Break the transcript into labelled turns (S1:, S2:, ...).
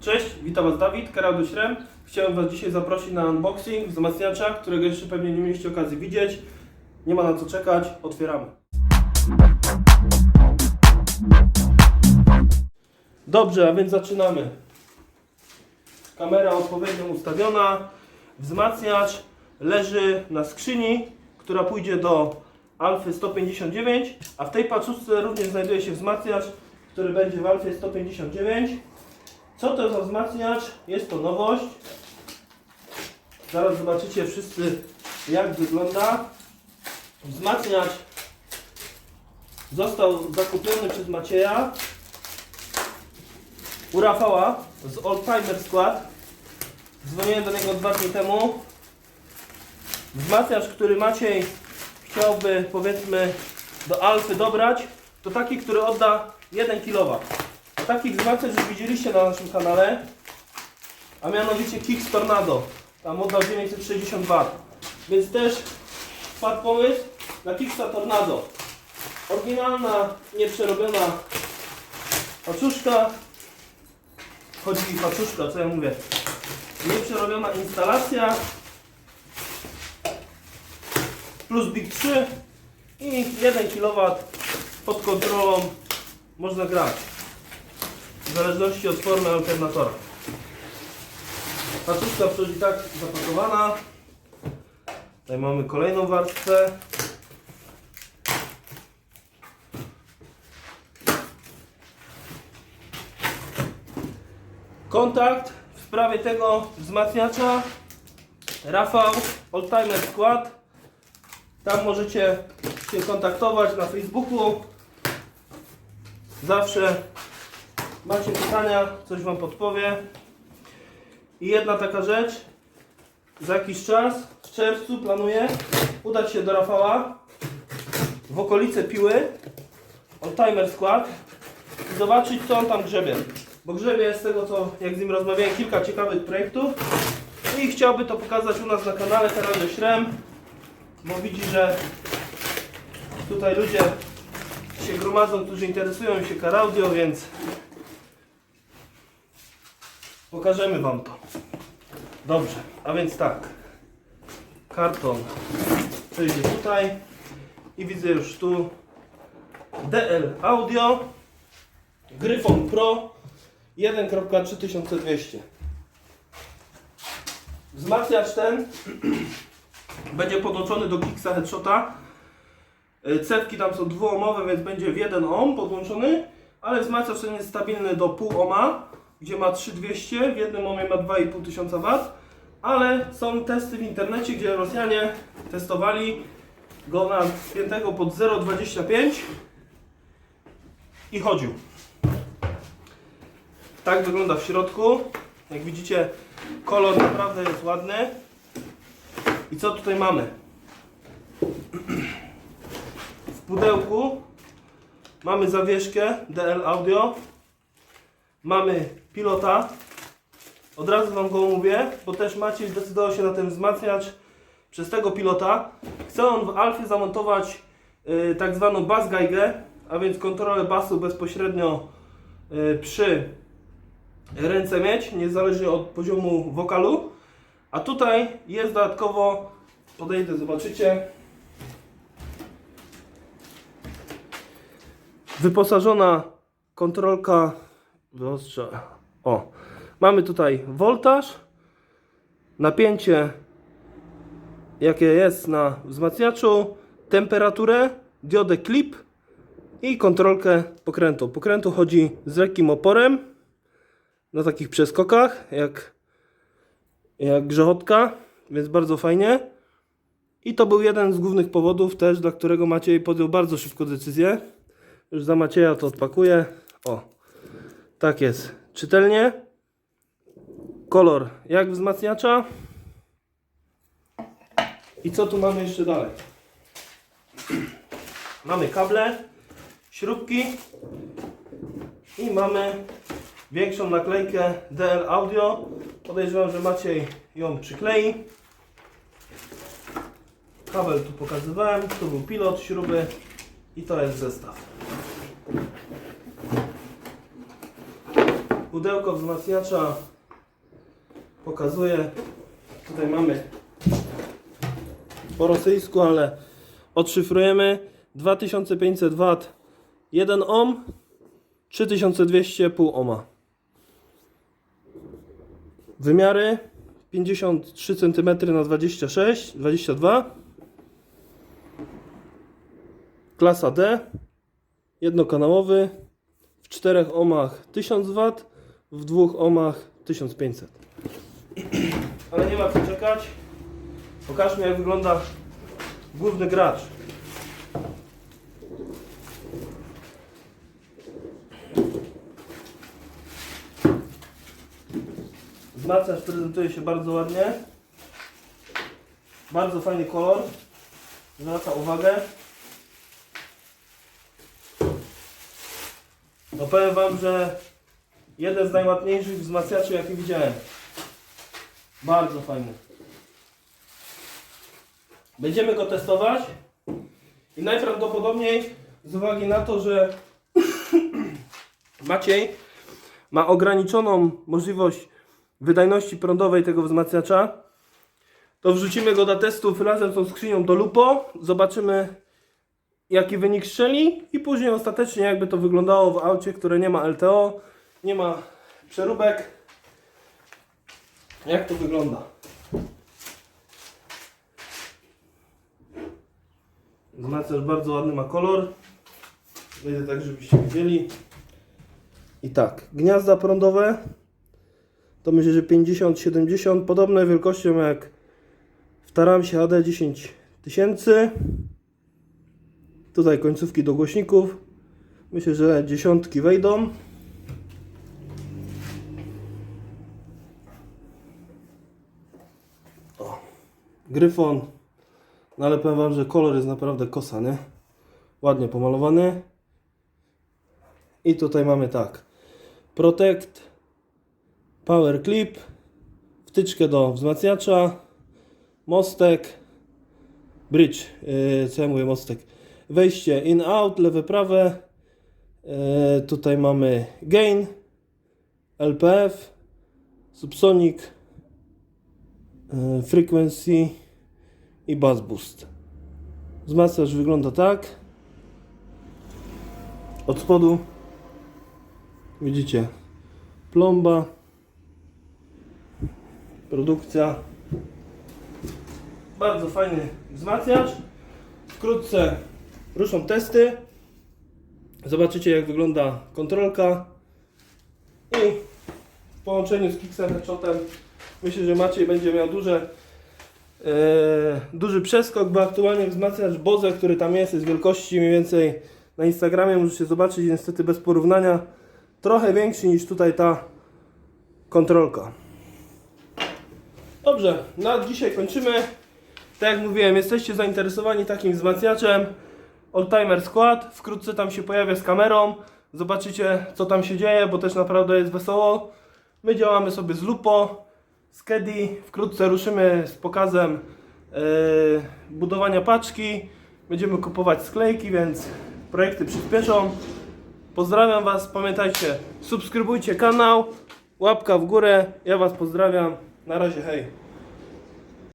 S1: Cześć, witam Was Dawid, Karol Śrem. Chciałem Was dzisiaj zaprosić na unboxing wzmacniacza, którego jeszcze pewnie nie mieliście okazji widzieć. Nie ma na co czekać, otwieramy. Dobrze, a więc zaczynamy. Kamera odpowiednio ustawiona. Wzmacniacz leży na skrzyni, która pójdzie do Alfy 159, a w tej paczuszce również znajduje się wzmacniacz, który będzie w Alfie 159. Co to za wzmacniacz? Jest to nowość. Zaraz zobaczycie wszyscy jak wygląda. Wzmacniacz został zakupiony przez Macieja u Rafała z Oldtimer Skład. Dzwoniłem do niego dwa dni temu. Wzmacniacz, który Maciej chciałby powiedzmy do Alfy dobrać, to taki, który odda 1 kW. Takich wzmacniacz już widzieliście na naszym kanale, a mianowicie Kicks Tornado. Tam model 960 W. Więc też wpadł pomysł na Kicksa Tornado. Oryginalna, nieprzerobiona paczuszka. Chodzi mi paczuszka, co ja mówię. Nieprzerobiona instalacja. Plus Big 3 i 1 kW pod kontrolą można grać. W zależności od formy alternatora. Paczuszka przychodzi tak zapakowana. Tutaj mamy kolejną warstwę. Kontakt w sprawie tego wzmacniacza Rafał Oldtimer Skład. Tam możecie się kontaktować na Facebooku. Zawsze macie pytania, coś Wam podpowie. I jedna taka rzecz. Za jakiś czas, w czerwcu planuję udać się do Rafała w okolice Piły, Oldtimer Skład i zobaczyć co on tam grzebie. Bo grzebie z tego co, jak z nim rozmawiałem, kilka ciekawych projektów i chciałby to pokazać u nas na kanale Heraldo Śrem, bo widzi, że tutaj ludzie się gromadzą, którzy interesują się car audio, więc pokażemy Wam to. Dobrze, a więc tak. Karton przejdzie tutaj i widzę już tu DL Audio Gryfon Pro 1.3200 Wzmacniacz ten będzie podłączony do Kicksa Headshota Cewki tam są dwuomowe, więc będzie w 1 ohm podłączony, ale wzmacniacz ten jest stabilny do pół ohma, gdzie ma 3200, w jednym ohmie ma 2500 W, ale są testy w internecie, gdzie Rosjanie testowali go na spiętego pod 0,25 i chodził. Tak wygląda w środku. Jak widzicie, kolor naprawdę jest ładny. I co tutaj mamy? W pudełku mamy zawieszkę DL Audio, mamy pilota. Od razu Wam go mówię, bo też Maciej zdecydował się na ten wzmacniacz przez tego pilota. Chce on w Alfie zamontować y, tak zwaną bass gaigę, a więc kontrolę basu bezpośrednio y, przy ręce mieć, niezależnie od poziomu wokalu. A tutaj jest dodatkowo, podejdę, zobaczycie, wyposażona kontrolka wyostrza. O, mamy tutaj voltaż, napięcie jakie jest na wzmacniaczu, temperaturę, diodę clip i kontrolkę pokrętu. Pokrętu chodzi z lekkim oporem na takich przeskokach jak, jak grzechotka, więc bardzo fajnie. I to był jeden z głównych powodów też, dla którego Maciej podjął bardzo szybko decyzję. Już za Macieja to odpakuję. O, tak jest. Czytelnie. Kolor jak wzmacniacza. I co tu mamy jeszcze dalej? Mamy kable, śrubki i mamy większą naklejkę DL Audio. Podejrzewam, że Maciej ją przyklei. Kabel tu pokazywałem, tu był pilot, śruby i to jest zestaw. Pudełko wzmacniacza pokazuję. Tutaj mamy po rosyjsku, ale odszyfrujemy 2500 W 1 ohm 3200 pół ohma. Wymiary 53 cm na 26, 22. Klasa D. Jednokanałowy. W 4 ohmach 1000 W, w 2 ohmach 1500. Ale nie ma co czekać. Pokażmy jak wygląda główny gracz. Wzmacniacz prezentuje się bardzo ładnie. Bardzo fajny kolor. Zwraca uwagę. No powiem Wam, że jeden z najładniejszych wzmacniaczy jaki widziałem. Bardzo fajny. Będziemy go testować i najprawdopodobniej z uwagi na to, że Maciej ma ograniczoną możliwość wydajności prądowej tego wzmacniacza, to wrzucimy go do testów razem z tą skrzynią do Lupo. Zobaczymy jaki wynik strzeli i później ostatecznie jakby to wyglądało w aucie, które nie ma LTO, nie ma przeróbek. Jak to wygląda? Wzmacniacz bardzo ładny ma kolor. Wejdę tak, żebyście widzieli. I tak, gniazda prądowe to myślę, że 50-70, podobne wielkością jak w Taramsie AD 10 tysięcy. Tutaj końcówki do głośników. Myślę, że dziesiątki wejdą. Gryfon. No ale powiem Wam, że kolor jest naprawdę kosa, nie? Ładnie pomalowany. I tutaj mamy tak. Protect, Power Clip, wtyczkę do wzmacniacza, mostek, bridge, yy, co ja mówię mostek, wejście in-out, lewe, prawe, yy, tutaj mamy gain, LPF, subsonic, frequency i bass boost. Wzmacniacz wygląda tak. Od spodu widzicie plomba, produkcja. Bardzo fajny wzmacniacz. Wkrótce ruszą testy. Zobaczycie jak wygląda kontrolka. I w połączeniu z Kixem Headshotem myślę, że Maciej będzie miał duże, e, duży przeskok, bo aktualnie wzmacniacz Boze, który tam jest, jest wielkości mniej więcej na Instagramie, możecie zobaczyć, niestety bez porównania, trochę większy niż tutaj ta kontrolka. Dobrze, na dzisiaj kończymy. Tak jak mówiłem, jesteście zainteresowani takim wzmacniaczem Oldtimer Skład. Wkrótce tam się pojawia z kamerą. Zobaczycie co tam się dzieje, bo też naprawdę jest wesoło. My działamy sobie z Lupo, z Kedi. Wkrótce ruszymy z pokazem yy, budowania paczki. Będziemy kupować sklejki, więc projekty przyspieszą. Pozdrawiam Was, pamiętajcie, subskrybujcie kanał, łapka w górę. Ja Was pozdrawiam. Na razie, hej.